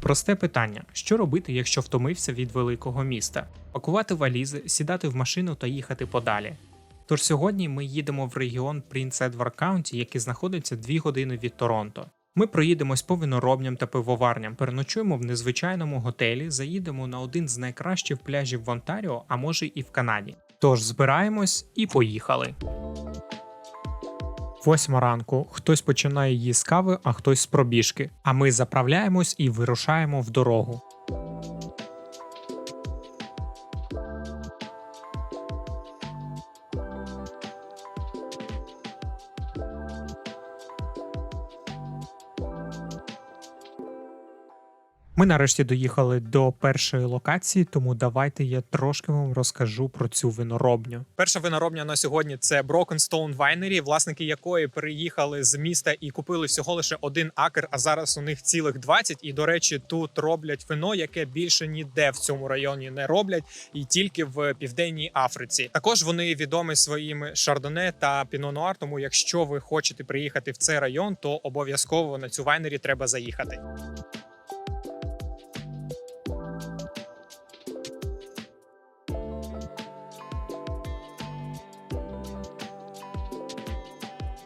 Просте питання: що робити, якщо втомився від великого міста? Пакувати валізи, сідати в машину та їхати подалі. Тож сьогодні ми їдемо в регіон Принц Едвард Каунті, який знаходиться 2 години від Торонто. Ми проїдемось по виноробням та пивоварням, переночуємо в незвичайному готелі, заїдемо на один з найкращих пляжів в Онтаріо, а може і в Канаді. Тож збираємось і поїхали. Восьма ранку. Хтось починає її з кави, а хтось з пробіжки. А ми заправляємось і вирушаємо в дорогу. Ми нарешті доїхали до першої локації, тому давайте я трошки вам розкажу про цю виноробню. Перша виноробня на сьогодні це Broken Stone Winery, власники якої переїхали з міста і купили всього лише один акр. А зараз у них цілих 20. І до речі, тут роблять вино, яке більше ніде в цьому районі не роблять, і тільки в південній Африці. Також вони відомі своїми шардоне та піно-нуар, Тому, якщо ви хочете приїхати в цей район, то обов'язково на цю вайнері треба заїхати.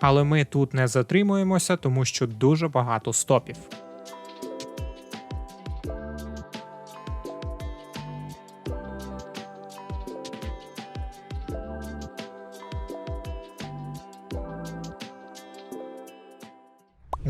Але ми тут не затримуємося, тому що дуже багато стопів.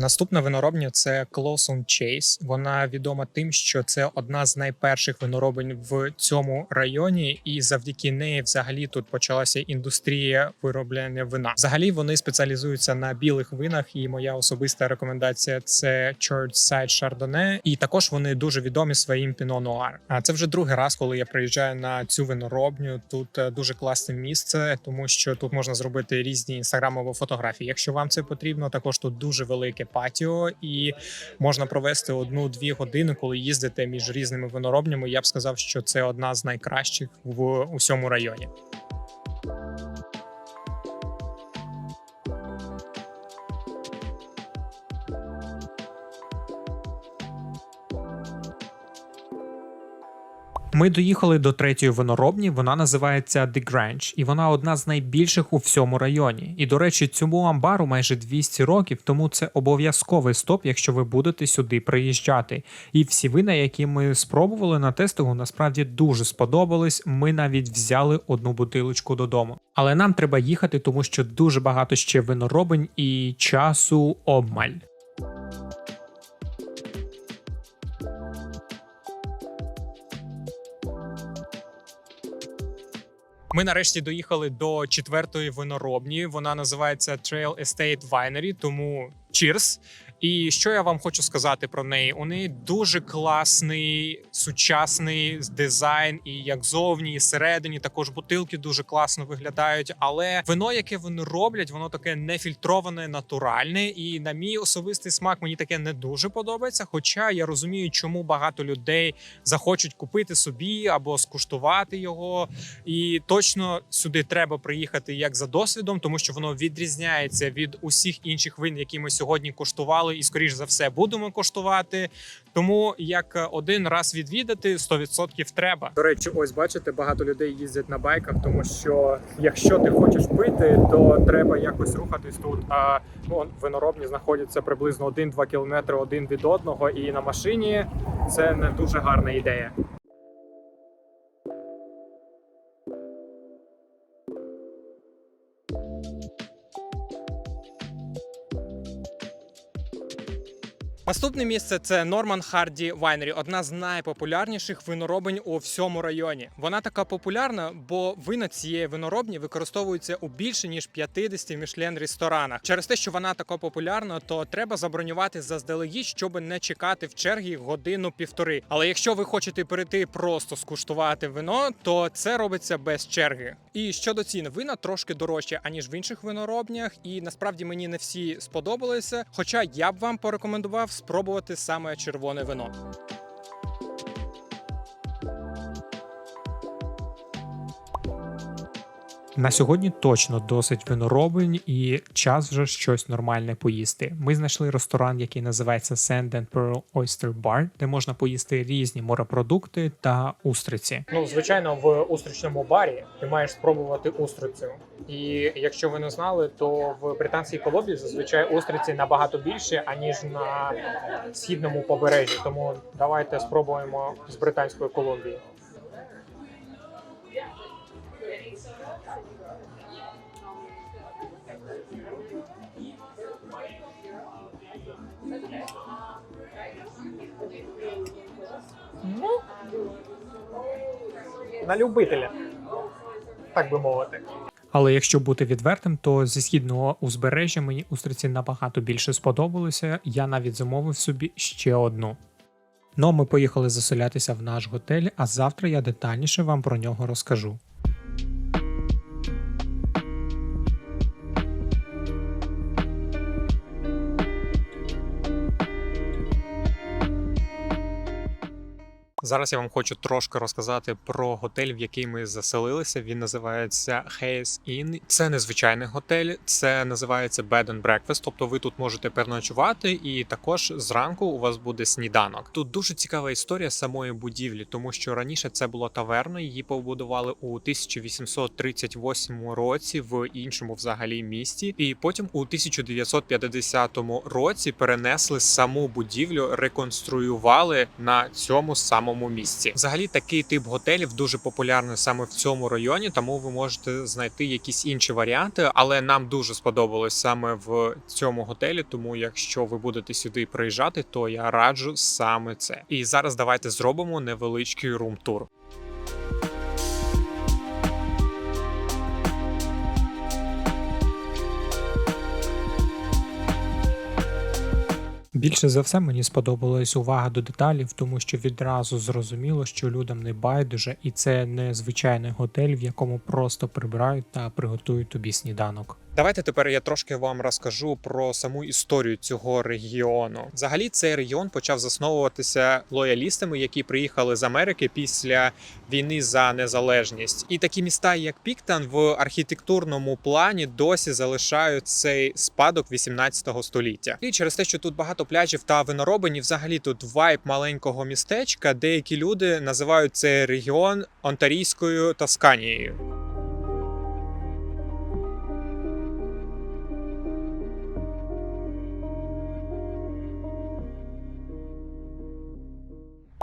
Наступна виноробня це Clawson Chase. Вона відома тим, що це одна з найперших виноробень в цьому районі, і завдяки неї, взагалі, тут почалася індустрія виробляння вина. Взагалі вони спеціалізуються на білих винах. І моя особиста рекомендація це Church Side Chardonnay. І також вони дуже відомі своїм Pinot Noir. А це вже другий раз, коли я приїжджаю на цю виноробню. Тут е, дуже класне місце, тому що тут можна зробити різні інстаграмові фотографії. Якщо вам це потрібно, також тут дуже велике патіо, і можна провести одну-дві години, коли їздите між різними виноробнями. Я б сказав, що це одна з найкращих в усьому районі. Ми доїхали до третьої виноробні. Вона називається The Grange, і вона одна з найбільших у всьому районі. І до речі, цьому амбару майже 200 років, тому це обов'язковий стоп, якщо ви будете сюди приїжджати. І всі вина, які ми спробували на тестингу, насправді дуже сподобались. Ми навіть взяли одну бутилочку додому. Але нам треба їхати, тому що дуже багато ще виноробень і часу обмаль. Ми нарешті доїхали до четвертої виноробні. Вона називається Trail Estate Winery, тому cheers! І що я вам хочу сказати про неї? У неї дуже класний сучасний дизайн, і як зовні, і всередині також бутилки дуже класно виглядають. Але вино, яке вони роблять, воно таке нефільтроване, натуральне. І на мій особистий смак мені таке не дуже подобається. Хоча я розумію, чому багато людей захочуть купити собі або скуштувати його. І точно сюди треба приїхати як за досвідом, тому що воно відрізняється від усіх інших вин, які ми сьогодні коштували, і скоріш за все будемо коштувати. Тому як один раз відвідати 100% треба. До речі, ось бачите, багато людей їздять на байках, тому що якщо ти хочеш пити, то треба якось рухатись тут. А ну, виноробні знаходяться приблизно 1-2 кілометри один від одного, і на машині це не дуже гарна ідея. Наступне місце це Норман Харді Вайнері, одна з найпопулярніших виноробень у всьому районі. Вона така популярна, бо вина цієї виноробні використовуються у більше ніж 50 мішлен ресторанах. Через те, що вона така популярна, то треба забронювати заздалегідь, щоб не чекати в чергі годину-півтори. Але якщо ви хочете перейти просто скуштувати вино, то це робиться без черги. І щодо цін, вина трошки дорожче аніж в інших виноробнях, і насправді мені не всі сподобалися. Хоча я б вам порекомендував спробувати саме червоне вино. На сьогодні точно досить виноробень і час вже щось нормальне поїсти. Ми знайшли ресторан, який називається Sand and Pearl Oyster Bar, де можна поїсти різні морепродукти та устриці. Ну, звичайно, в устричному барі ти маєш спробувати устрицю. І якщо ви не знали, то в британській Колумбії зазвичай устриці набагато більше аніж на східному побережжі. Тому давайте спробуємо з британської Колумбії. На любителя, так би мовити. Але якщо бути відвертим, то зі східного узбережжя мені устриці набагато більше сподобалися. Я навіть замовив собі ще одну. Ну, ми поїхали заселятися в наш готель, а завтра я детальніше вам про нього розкажу. Зараз я вам хочу трошки розказати про готель, в який ми заселилися. Він називається Hayes Inn. Це незвичайний готель, це називається Bed and Breakfast, Тобто ви тут можете переночувати, і також зранку у вас буде сніданок. Тут дуже цікава історія самої будівлі, тому що раніше це була таверна. Її побудували у 1838 році в іншому взагалі місті, і потім у 1950 році перенесли саму будівлю, реконструювали на цьому самому самому місці. Взагалі, такий тип готелів дуже популярний саме в цьому районі, тому ви можете знайти якісь інші варіанти. Але нам дуже сподобалось саме в цьому готелі. Тому, якщо ви будете сюди приїжджати, то я раджу саме це. І зараз давайте зробимо невеличкий рум-тур. Більше за все мені сподобалась увага до деталів, тому що відразу зрозуміло, що людям не байдуже, і це не звичайний готель, в якому просто прибирають та приготують тобі сніданок. Давайте тепер я трошки вам розкажу про саму історію цього регіону. Взагалі, цей регіон почав засновуватися лоялістами, які приїхали з Америки після війни за незалежність. І такі міста, як Піктан, в архітектурному плані досі залишають цей спадок 18 століття. І через те, що тут багато пляжів та виноробині, взагалі тут вайб маленького містечка. Деякі люди називають цей регіон Онтарійською Тосканією.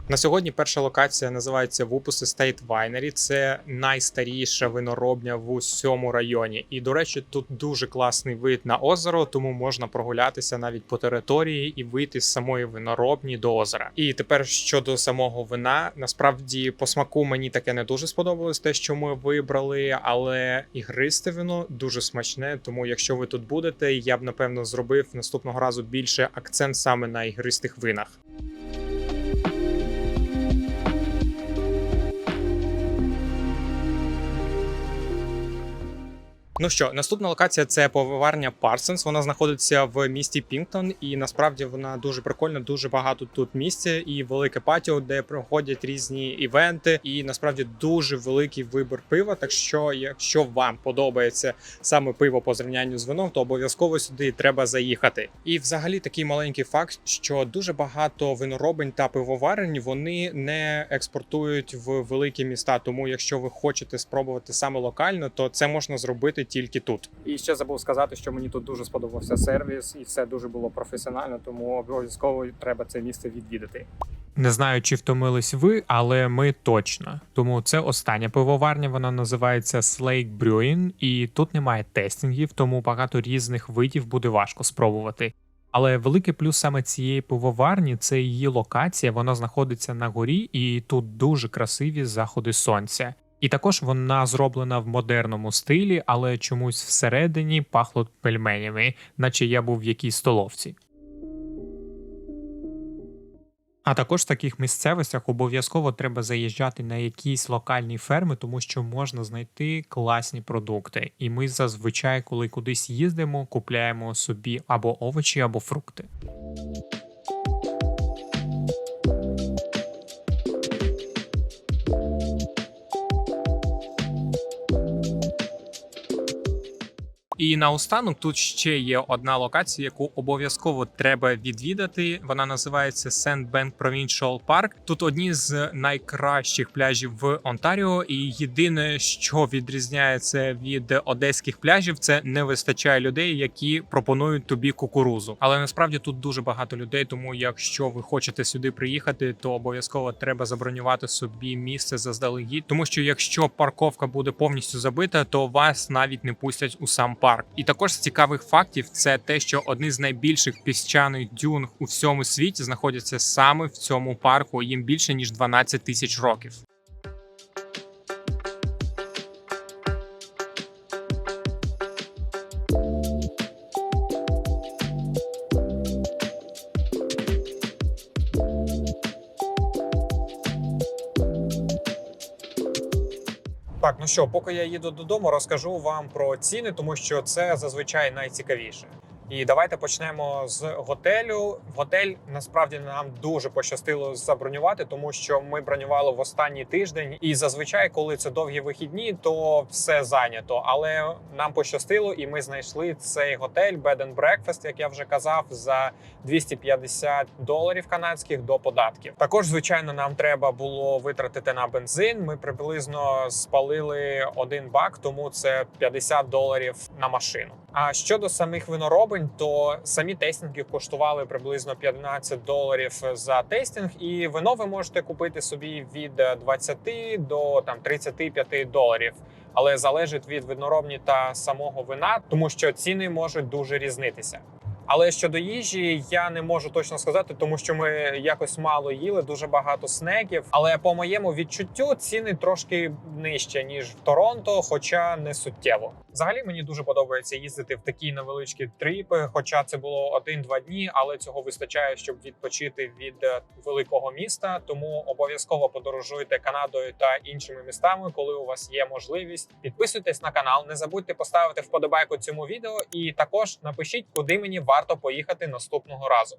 На сьогодні перша локація називається Вупус Estate Winery. Це найстаріша виноробня в усьому районі. І, до речі, тут дуже класний вид на озеро, тому можна прогулятися навіть по території і вийти з самої виноробні до озера. І тепер щодо самого вина, насправді по смаку мені таке не дуже сподобалось, те, що ми вибрали, але ігристе вино дуже смачне. Тому, якщо ви тут будете, я б напевно зробив наступного разу більше акцент саме на ігристих винах. Ну що, наступна локація це повиварня Parsons. Вона знаходиться в місті Пінктон, і насправді вона дуже прикольна. Дуже багато тут місця і велике патіо, де проходять різні івенти. І насправді дуже великий вибір пива. Так що, якщо вам подобається саме пиво по зрівнянню з вином, то обов'язково сюди треба заїхати. І, взагалі, такий маленький факт, що дуже багато виноробень та пивоварень вони не експортують в великі міста. Тому, якщо ви хочете спробувати саме локально, то це можна зробити тільки тут. І ще забув сказати, що мені тут дуже сподобався сервіс, і все дуже було професіонально, тому обов'язково треба це місце відвідати. Не знаю, чи втомились ви, але ми точно. Тому це остання пивоварня. Вона називається Slake Brewing, і тут немає тестингів, тому багато різних видів буде важко спробувати. Але великий плюс саме цієї пивоварні це її локація. Вона знаходиться на горі, і тут дуже красиві заходи сонця. І також вона зроблена в модерному стилі, але чомусь всередині пахло пельменями, наче я був в якійсь столовці. А також в таких місцевостях обов'язково треба заїжджати на якісь локальні ферми, тому що можна знайти класні продукти. І ми зазвичай, коли кудись їздимо, купляємо собі або овочі, або фрукти. І наостанок тут ще є одна локація, яку обов'язково треба відвідати. Вона називається Sandbank Provincial Park. Тут одні з найкращих пляжів в Онтаріо. І єдине, що відрізняє це від одеських пляжів, це не вистачає людей, які пропонують тобі кукурузу. Але насправді тут дуже багато людей. Тому якщо ви хочете сюди приїхати, то обов'язково треба забронювати собі місце заздалегідь, тому що якщо парковка буде повністю забита, то вас навіть не пустять у сам парк. І також з цікавих фактів це те, що одні з найбільших піщаних дюн у всьому світі знаходяться саме в цьому парку. Їм більше ніж 12 тисяч років. Так, ну що, поки я їду додому, розкажу вам про ціни, тому що це зазвичай найцікавіше. І давайте почнемо з готелю. Готель насправді нам дуже пощастило забронювати, тому що ми бронювали в останній тиждень. І зазвичай, коли це довгі вихідні, то все зайнято. Але нам пощастило, і ми знайшли цей готель Bed and Breakfast, як я вже казав, за 250 доларів канадських до податків. Також, звичайно, нам треба було витратити на бензин. Ми приблизно спалили один бак, тому це 50 доларів на машину. А щодо самих виноробень, то самі тестінги коштували приблизно 15 доларів за тестінг, і вино ви можете купити собі від 20 до там 35 доларів. Але залежить від виноробні та самого вина, тому що ціни можуть дуже різнитися. Але щодо їжі, я не можу точно сказати, тому що ми якось мало їли, дуже багато снеків. Але по моєму відчуттю ціни трошки нижче ніж в Торонто, хоча не суттєво. Взагалі мені дуже подобається їздити в такі невеличкі трипи, хоча це було один-два дні, але цього вистачає, щоб відпочити від е, великого міста. Тому обов'язково подорожуйте Канадою та іншими містами, коли у вас є можливість. Підписуйтесь на канал, не забудьте поставити вподобайку цьому відео, і також напишіть, куди мені варто поїхати наступного разу.